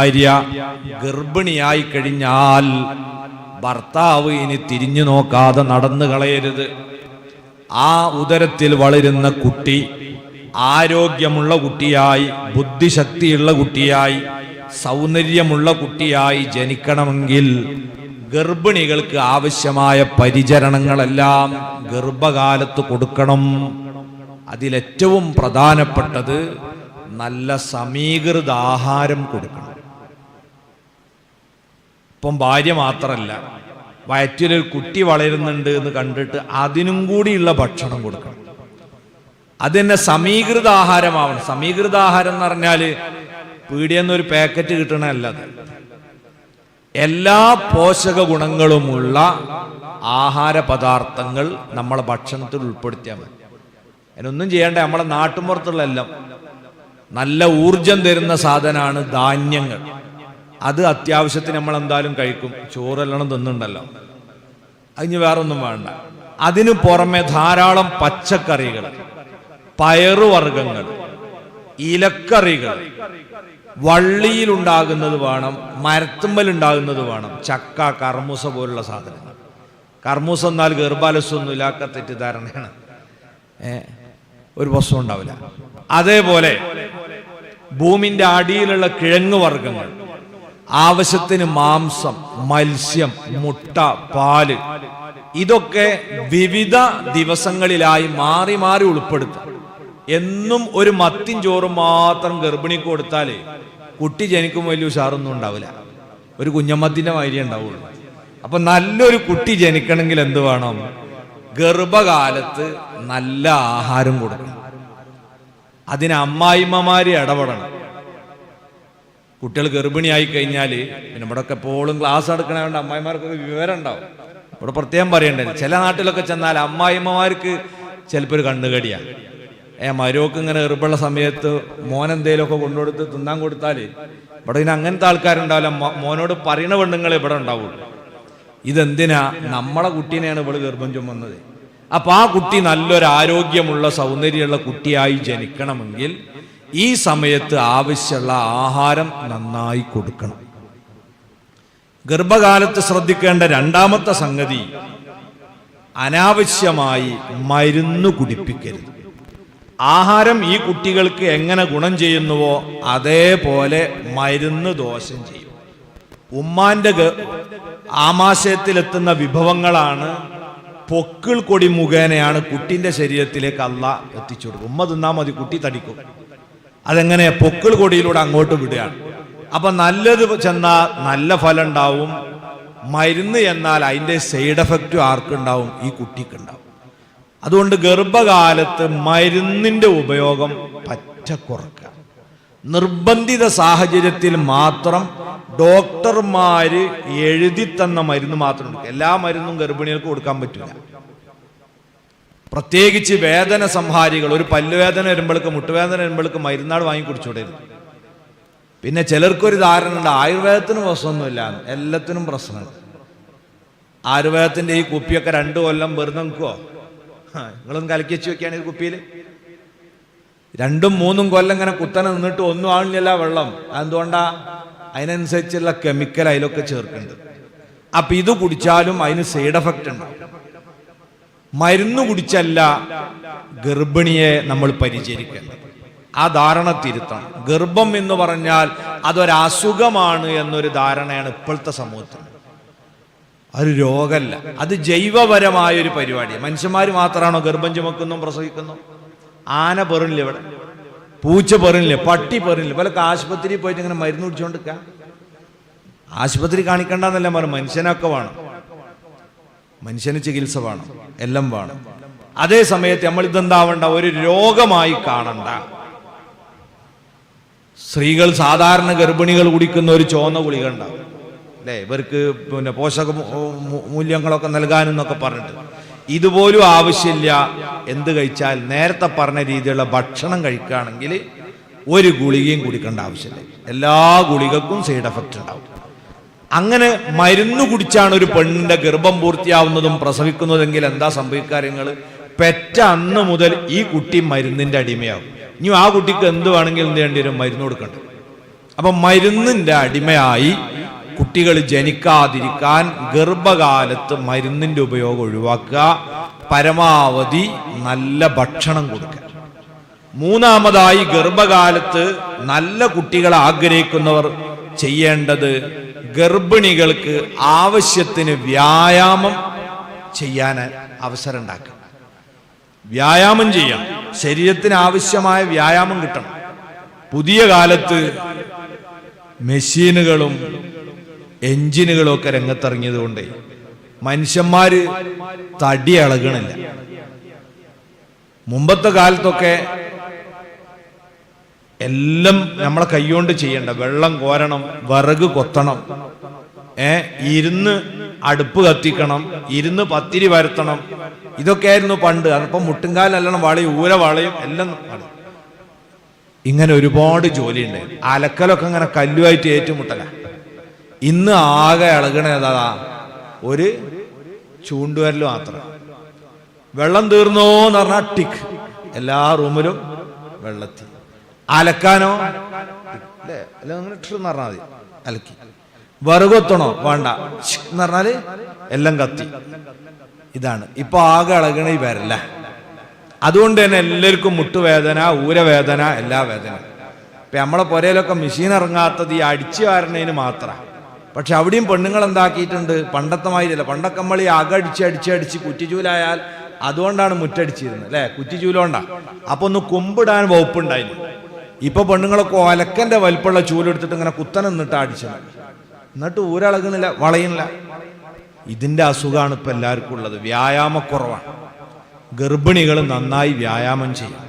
ഭാര്യ ഗർഭിണിയായി കഴിഞ്ഞാൽ ഭർത്താവ് ഇനി തിരിഞ്ഞു നോക്കാതെ നടന്നു കളയരുത്. ആ ഉദരത്തിൽ വളരുന്ന കുട്ടി ആരോഗ്യമുള്ള കുട്ടിയായി ബുദ്ധിശക്തിയുള്ള കുട്ടിയായി സൗന്ദര്യമുള്ള കുട്ടിയായി ജനിക്കണമെങ്കിൽ ഗർഭിണികൾക്ക് ആവശ്യമായ പരിചരണങ്ങളെല്ലാം ഗർഭകാലത്ത് കൊടുക്കണം. അതിലേറ്റവും പ്രധാനപ്പെട്ടത് നല്ല സമീകൃത ആഹാരം കൊടുക്കണം. ഇപ്പം ഭാര്യ മാത്രമല്ല വയറ്റിലൊരു കുട്ടി വളരുന്നുണ്ട് എന്ന് കണ്ടിട്ട് അതിനും കൂടിയുള്ള ഭക്ഷണം കൊടുക്കണം. അത് തന്നെ സമീകൃത ആഹാരമാവണം. സമീകൃത ആഹാരം എന്ന് പറഞ്ഞാൽ പീടിയെന്നൊരു പാക്കറ്റ് കിട്ടണമല്ല അത്. എല്ലാ പോഷക ഗുണങ്ങളുമുള്ള ആഹാര പദാർത്ഥങ്ങൾ നമ്മളെ ഭക്ഷണത്തിൽ ഉൾപ്പെടുത്തിയാൽ മതി. അതിനൊന്നും ചെയ്യേണ്ട നമ്മളെ നാട്ടുമ്പുറത്തുള്ള എല്ലാം. നല്ല ഊർജം തരുന്ന സാധനമാണ് ധാന്യങ്ങൾ. അത് അത്യാവശ്യത്തിന് നമ്മൾ എന്തായാലും കഴിക്കും ചോറെല്ലാം തിന്നുണ്ടല്ലോ അതിന് വേറൊന്നും വേണ്ട. അതിനു പുറമെ ധാരാളം പച്ചക്കറികൾ പയറുവർഗങ്ങൾ ഇലക്കറികൾ വള്ളിയിൽ വള്ളിയിലുണ്ടാകുന്നത് വേണം മരത്തുമ്മൽ ഉണ്ടാകുന്നത് വേണം ചക്ക കർമൂസ പോലുള്ള സാധനങ്ങൾ. കർമൂസ എന്നാൽ ഗർഭാലസൊന്നും ഇല്ലാത്ത തെറ്റിദ്ധാരണയാണ്. ഏ, ഒരു പ്രശ്നം ഉണ്ടാവില്ല. അതേപോലെ ഭൂമിന്റെ അടിയിലുള്ള കിഴങ്ങ് വർഗങ്ങൾ ആവശ്യത്തിന് മാംസം മത്സ്യം മുട്ട പാൽ. ഇതൊക്കെ വിവിധ ദിവസങ്ങളിലായി മാറി മാറി ഉൾപ്പെടുത്തും. എന്നും ഒരു മത്തിൻ ചോറും മാത്രം ഗർഭിണിക്ക് കൊടുത്താൽ കുട്ടി ജനിക്കും വലിയ ഉഷാറൊന്നും ഉണ്ടാവില്ല. ഒരു കുഞ്ഞമ്മത്തിന്റെ മാതിരി ഉണ്ടാവുള്ളൂ. അപ്പൊ നല്ലൊരു കുട്ടി ജനിക്കണമെങ്കിൽ എന്ത് വേണം? ഗർഭകാലത്ത് നല്ല ആഹാരം കൊടുക്കണം. അതിന് അമ്മായിമ്മമാര് ഇടപെടണം. കുട്ടികൾ ഗർഭിണിയായി കഴിഞ്ഞാൽ പിന്നെ ഇവിടെ ഒക്കെ എപ്പോഴും ക്ലാസ് എടുക്കണതുകൊണ്ട് അമ്മായിമാർക്കൊക്കെ വിവരം ഉണ്ടാവും. ഇവിടെ പ്രത്യേകം പറയണ്ടേ ചില നാട്ടിലൊക്കെ ചെന്നാൽ അമ്മായിമ്മമാർക്ക് ചിലപ്പോൾ ഒരു കണ്ണുകടിയാണ് ഏ മരോക്ക് ഇങ്ങനെ എറുമ്പുള്ള സമയത്ത് മോൻ എന്തെങ്കിലുമൊക്കെ കൊണ്ടുകൊടുത്ത് തിന്നാൻ കൊടുത്താൽ ഇവിടെ ഇനി അങ്ങനത്തെ ആൾക്കാരുണ്ടാവില്ല. മോനോട് പറയണ പെണ്ണുങ്ങൾ ഇവിടെ ഉണ്ടാവുള്ളൂ. ഇതെന്തിനാ? നമ്മളെ കുട്ടീനെയാണ് ഇവൾ ഗർഭം ചുമന്നത്. അപ്പൊ ആ കുട്ടി നല്ലൊരു ആരോഗ്യമുള്ള സൗന്ദര്യമുള്ള കുട്ടിയായി ജനിക്കണമെങ്കിൽ ഈ സമയത്ത് ആവശ്യമുള്ള ആഹാരം നന്നായി കൊടുക്കണം. ഗർഭകാലത്ത് ശ്രദ്ധിക്കേണ്ട രണ്ടാമത്തെ സംഗതി അനാവശ്യമായി മരുന്ന് കുടിപ്പിക്കരുത്. ആഹാരം ഈ കുട്ടികൾക്ക് എങ്ങനെ ഗുണം ചെയ്യുന്നുവോ അതേപോലെ മരുന്ന് ദോഷം ചെയ്യും. ഉമ്മാന്റെ ആമാശയത്തിലെത്തുന്ന വിഭവങ്ങളാണ് പൊക്കിൾ കൊടി മുഖേനയാണ് കുട്ടിന്റെ ശരീരത്തിലേക്ക് അല്ല എത്തിച്ചു കൊടുക്കും ഉമ്മ തിന്നാൽ മതി കുട്ടി തടിക്കും. അതെങ്ങനെ പൊക്കിൾ കൊടിയിലൂടെ അങ്ങോട്ട് വിടുകയാണ്. അപ്പൊ നല്ലത് ചെന്നാൽ നല്ല ഫലം ഉണ്ടാവും മരുന്ന് എന്നാൽ അതിന്റെ സൈഡ് എഫക്റ്റും ആർക്കുണ്ടാവും? ഈ കുട്ടിക്കുണ്ടാവും. അതുകൊണ്ട് ഗർഭകാലത്ത് മരുന്നിന്റെ ഉപയോഗം പറ്റ കുറക്കുക നിർബന്ധിത സാഹചര്യത്തിൽ മാത്രം ഡോക്ടർമാര് എഴുതി തന്ന മരുന്ന് മാത്രം എല്ലാ മരുന്നും ഗർഭിണികൾക്ക് കൊടുക്കാൻ പറ്റില്ല പ്രത്യേകിച്ച് വേദന സംഹാരികൾ ഒരു പല്ലുവേദന വരുമ്പോഴേക്ക് മുട്ടുവേദന വരുമ്പോഴേക്ക് മരുന്നാട് വാങ്ങി കുടിച്ചുവിടരുത് പിന്നെ ചിലർക്കൊരു ധാരണ ഉണ്ട് ആയുർവേദത്തിന് പ്രശ്നമൊന്നുമില്ല. എല്ലാത്തിനും പ്രശ്നമുണ്ട് ആയുർവേദത്തിന്റെ ഈ കുപ്പിയൊക്കെ രണ്ടു കൊല്ലം വെറുതെ നിൽക്കുവോ? നിങ്ങളൊന്ന് കലക്കി വെച്ച് വെക്കുകയാണ് ഈ കുപ്പിയിൽ. രണ്ടും മൂന്നും കൊല്ലം ഇങ്ങനെ കുത്തനെ നിന്നിട്ട് ഒന്നും ആണില്ല വെള്ളം. അതെന്തുകൊണ്ടാ? അതിനനുസരിച്ചുള്ള കെമിക്കൽ അതിലൊക്കെ ചേർക്കുന്നുണ്ട്. അപ്പൊ ഇത് കുടിച്ചാലും അതിന് സൈഡ് എഫക്റ്റ് ഉണ്ട് മരുന്ന് കുടിച്ചല്ല ഗർഭിണിയെ നമ്മൾ പരിചരിക്കുന്നത് ആ ധാരണ തിരുത്തണം. ഗർഭം എന്ന് പറഞ്ഞാൽ അതൊരസുഖമാണ് എന്നൊരു ധാരണയാണ് ഇപ്പോഴത്തെ സമൂഹത്തിൽ. ഒരു രോഗമല്ല. അത് ജൈവപരമായ ഒരു പരിപാടിയാണ് മനുഷ്യന്മാർ മാത്രമാണോ ഗർഭം ചുമക്കുന്നു പ്രസവിക്കുന്നു? ആന പെറില്ല ഇവിടെ. പൂച്ച പെറില്ല പട്ടി പെറില്ല. ഇവരൊക്കെ ആശുപത്രിയിൽ പോയിട്ട് ഇങ്ങനെ മരുന്ന് കുടിച്ചുകൊണ്ടിരിക്കുക ആശുപത്രി കാണിക്കണ്ടെന്നല്ല മനുഷ്യനൊക്കെ വേണം. മനുഷ്യന് ചികിത്സ വേണം എല്ലാം വേണം. അതേ സമയത്ത് നമ്മൾ ഇതെന്താവണ്ട ഒരു രോഗമായി കാണണ്ട. സ്ത്രീകൾ സാധാരണ ഗർഭിണികൾ കുടിക്കുന്ന ഒരു ചോന്ന ഗുളിക ഉണ്ടാവും അല്ലേ ഇവർക്ക് പിന്നെ പോഷക മൂല്യങ്ങളൊക്കെ നൽകാനെന്നൊക്കെ പറഞ്ഞിട്ട്. ഇതുപോലും ആവശ്യമില്ല. എന്ത് കഴിച്ചാൽ നേരത്തെ പറഞ്ഞ രീതിയിലുള്ള ഭക്ഷണം കഴിക്കുകയാണെങ്കിൽ ഒരു ഗുളികയും കുടിക്കേണ്ട ആവശ്യമില്ല. എല്ലാ ഗുളികക്കും സൈഡ് എഫക്റ്റ് ഉണ്ടാവും. അങ്ങനെ മരുന്ന് കുടിച്ചാണ് ഒരു പെണ്ണിന്റെ ഗർഭം പൂർത്തിയാവുന്നതും പ്രസവിക്കുന്നതെങ്കിൽ എന്താ സംഭവിക്കാര്യങ്ങൾ? പെറ്റ അന്ന് മുതൽ ഈ കുട്ടി മരുന്നിന്റെ അടിമയാവും. ഇനി ആ കുട്ടിക്ക് എന്ത് വേണമെങ്കിലും എന്ത് ചെയ്യേണ്ടി വരും? മരുന്ന് കൊടുക്കണ്ട. അപ്പൊ മരുന്നിന്റെ അടിമയായി കുട്ടികൾ ജനിക്കാതിരിക്കാൻ ഗർഭകാലത്ത് മരുന്നിന്റെ ഉപയോഗം ഒഴിവാക്കുക പരമാവധി നല്ല ഭക്ഷണം കൊടുക്കുക. മൂന്നാമതായി ഗർഭകാലത്ത് നല്ല കുട്ടികളെ ആഗ്രഹിക്കുന്നവർ ചെയ്യേണ്ടത് ഗർഭിണികൾക്ക് ആവശ്യത്തിന് വ്യായാമം ചെയ്യാൻ അവസരം ഉണ്ടാക്കുക വ്യായാമം ചെയ്യാം ശരീരത്തിന് ആവശ്യമായ വ്യായാമം കിട്ടണം. പുതിയ കാലത്ത് മെഷീനുകളും എഞ്ചിനുകളും ഒക്കെ രംഗത്തിറങ്ങിയത് കൊണ്ട് മനുഷ്യന്മാര് തടി ഇളകണില്ല മുമ്പത്തെ കാലത്തൊക്കെ എല്ലാം നമ്മളെ കൈകൊണ്ട് ചെയ്യണ്ട. വെള്ളം കോരണം വിറക് കൊത്തണം. ഏ ഇരുന്ന് അടുപ്പ് കത്തിക്കണം ഇരുന്ന് പത്തിരി വരുത്തണം ഇതൊക്കെയായിരുന്നു പണ്ട്. അതിപ്പം മുട്ടുംകാലല്ലണം വളയും ഊര വളയും എല്ലാം ഇങ്ങനെ ഒരുപാട് ജോലിയുണ്ട്. അലക്കലൊക്കെ ഇങ്ങനെ കല്ലുമായിട്ട് ഏറ്റുമുട്ടല. ഇന്ന് ആകെ ഇളകണേതാ ഒരു ചൂണ്ടുവരൽ മാത്രം. വെള്ളം തീർന്നോ എന്ന് പറഞ്ഞാൽ ടിക്ക്. എല്ലാ റൂമിലും വെള്ളത്തിൽ അലക്കാനോ? അല്ലേ? പറഞ്ഞാൽ മതി. അലക്കി. വറുകൊത്തണോ? വേണ്ട. എന്ന് പറഞ്ഞാൽ എല്ലാം കത്തി. ഇതാണ്. ഇപ്പൊ ആകെ ഇളകണ ഈ വരല്ല അതുകൊണ്ട് തന്നെ എല്ലാവർക്കും മുട്ടുവേദന ഊരവേദന എല്ലാ വേദന ഇപ്പൊ നമ്മളെ പുരയിലൊക്കെ മെഷീൻ ഇറങ്ങാത്തത് ഈ അടിച്ചു വാരണതിന് മാത്രമാണ് പക്ഷെ അവിടെയും പെണ്ണുങ്ങൾ എന്താക്കിയിട്ടുണ്ട്? പണ്ടത്തെ മാതിരിയല്ല. പണ്ടൊക്കെ നമ്മൾ ഈ അകടിച്ച് അടിച്ച് അടിച്ച് കുറ്റിച്ചൂലായാൽ അതുകൊണ്ടാണ് മുറ്റടിച്ചിരുന്നത്. അല്ലെ? കുറ്റിച്ചൂലോണ്ടാ അപ്പൊ ഒന്ന് കുമ്പിടാൻ വകുപ്പുണ്ടായിരുന്നു. ഇപ്പൊ പെണ്ണുങ്ങളൊക്കെ ഒലക്കന്റെ വലിപ്പമുള്ള ചൂലെടുത്തിട്ട് ഇങ്ങനെ കുത്തനെ നിന്നിട്ട് അടിച്ചു എന്നിട്ട് ഊരളകുന്നില്ല വളയുന്നില്ല. ഇതിന്റെ അസുഖമാണ് ഇപ്പൊ എല്ലാവർക്കും ഉള്ളത്. വ്യായാമക്കുറവാണ്. ഗർഭിണികൾ നന്നായി വ്യായാമം ചെയ്യും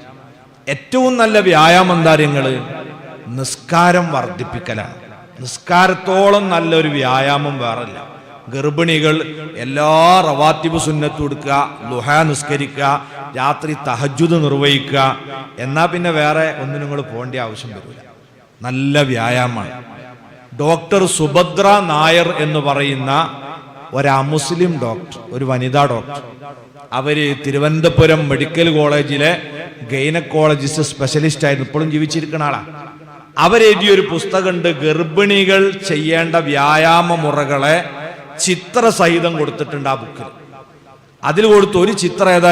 ഏറ്റവും നല്ല വ്യായാമം എന്താര്യങ്ങൾ നിസ്കാരം വർദ്ധിപ്പിക്കലാണ്. നിസ്കാരത്തോളം നല്ലൊരു വ്യായാമം വേറല്ല. ഗർഭിണികൾ എല്ലാ റവാത്തിബ് സുന്നത്തും എടുക്കുക ലുഹ നിസ്കരിക്കുക രാത്രി തഹജുദ് നിർവഹിക്കുക. എന്നാ പിന്നെ വേറെ ഒന്നിനും നിങ്ങൾ പോകേണ്ട ആവശ്യം വരില്ല. നല്ല വ്യായാമമാണ്. ഡോക്ടർ സുഭദ്ര നായർ എന്ന് പറയുന്ന ഒരു അമുസ്ലിം ഡോക്ടർ ഒരു വനിതാ ഡോക്ടർ. അവർ തിരുവനന്തപുരം മെഡിക്കൽ കോളേജിലെ ഗൈനക്കോളജിസ്റ്റ് സ്പെഷ്യലിസ്റ്റ് ആയിരുന്നു. ഇപ്പോഴും ജീവിച്ചിരിക്കുന്ന ആളാ. അവരെഴുതിയ ഒരു പുസ്തകമുണ്ട് ഗർഭിണികൾ ചെയ്യേണ്ട വ്യായാമ മുറകളെ ചിത്രസഹിതം കൊടുത്തിട്ടുണ്ട് ആ ബുക്കിൽ. അതിൽ കൊടുത്ത ഒരു ചിത്രം ഏതാ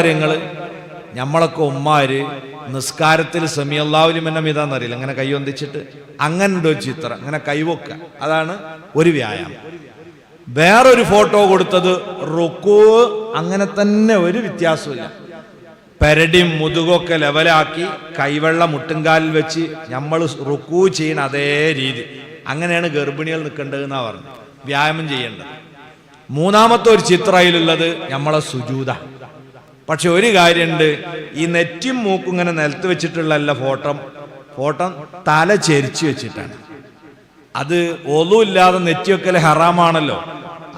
നമ്മളൊക്കെ ഉമ്മാര് നിസ്കാരത്തിൽ സെമിയല്ലാവിലും എന്നെ ഇതാന്നറിയില്ല അങ്ങനെ കൈവന്തിച്ചിട്ട് അങ്ങനെ ഉണ്ട് ഒരു ചിത്രം? അങ്ങനെ കൈവക്കുക അതാണ് ഒരു വ്യായാമം. വേറൊരു ഫോട്ടോ കൊടുത്തത് റുക്കു. അങ്ങനെ തന്നെ ഒരു വ്യത്യാസമില്ല പെരടിയും മുതുകൊക്കെ ലെവലാക്കി കൈവെള്ള മുട്ടുംകാലിൽ വെച്ച് നമ്മൾ റുക്കു ചെയ്യുന്ന അതേ രീതി. അങ്ങനെയാണ് ഗർഭിണികൾ നിൽക്കേണ്ടതെന്നാ പറഞ്ഞു വ്യായാമം ചെയ്യേണ്ടത്. മൂന്നാമത്തെ ഒരു ചിത്രയിലുള്ളത് നമ്മളെ സുജൂത. പക്ഷെ ഒരു കാര്യമുണ്ട്. ഈ നെറ്റും മൂക്കും ഇങ്ങനെ നിലത്ത് വെച്ചിട്ടുള്ള ഫോട്ടോ ഫോട്ടോ തല ചെരിച്ചു വെച്ചിട്ടാണ്. അത് ഒന്നുമില്ലാതെ നെറ്റിയൊക്കെ ഹറാമാണല്ലോ?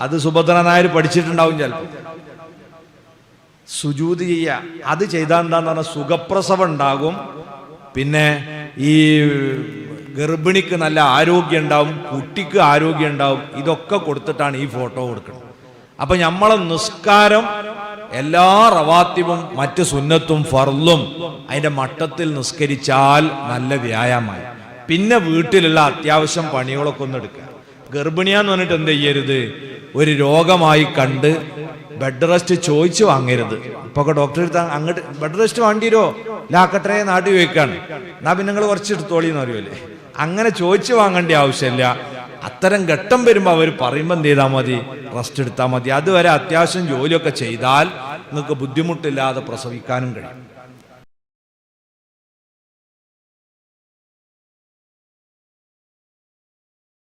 അത് സുഭദ്ര നായർ പഠിച്ചിട്ടുണ്ടാവും ചിലപ്പോൾ. സുജൂത് ചെയ്യുക അത് ചെയ്താൽ എന്താന്ന് പറഞ്ഞാൽ സുഖപ്രസവം ഉണ്ടാകും. പിന്നെ ഈ ഗർഭിണിക്ക് നല്ല ആരോഗ്യം ഉണ്ടാവും കുട്ടിക്ക് ആരോഗ്യം ഉണ്ടാവും. ഇതൊക്കെ കൊടുത്തിട്ടാണ് ഈ ഫോട്ടോ കൊടുക്കുന്നത്. അപ്പൊ നമ്മളെ നിസ്കാരം എല്ലാ റവാത്തിവും മറ്റ് സുന്നത്തും ഫർലും അതിന്റെ മട്ടത്തിൽ നിസ്കരിച്ചാൽ നല്ല വ്യായാമമായി. പിന്നെ വീട്ടിലുള്ള അത്യാവശ്യം പണികളൊക്കെ ഒന്ന് എടുക്കുക. ഗർഭിണിയാന്ന് പറഞ്ഞിട്ട് എന്ത് ചെയ്യരുത്? ഒരു രോഗമായി കണ്ട് ബെഡ് റെസ്റ്റ് ചോദിച്ചു വാങ്ങരുത്. ഇപ്പൊ ഡോക്ടർ എടുത്താൽ അങ്ങോട്ട് ബെഡ് റെസ്റ്റ് വേണ്ടിരോ ലാക്കട്ടെ നാട്ടിൽ ചോദിക്കാണ്. എന്നാ പിന്നെ നിങ്ങൾ കുറച്ച് എടുത്തോളി എന്ന് അറിയുമല്ലേ അങ്ങനെ ചോദിച്ചു വാങ്ങേണ്ട ആവശ്യമില്ല. അത്തരം ഘട്ടം വരുമ്പോൾ അവർ പറയുമ്പോൾ എന്ത് ചെയ്താൽ മതി? റെസ്റ്റ് എടുത്താൽ മതി. അതുവരെ അത്യാവശ്യം ജോലിയൊക്കെ ചെയ്താൽ നിങ്ങൾക്ക് ബുദ്ധിമുട്ടില്ലാതെ പ്രസവിക്കാനും കഴിയും.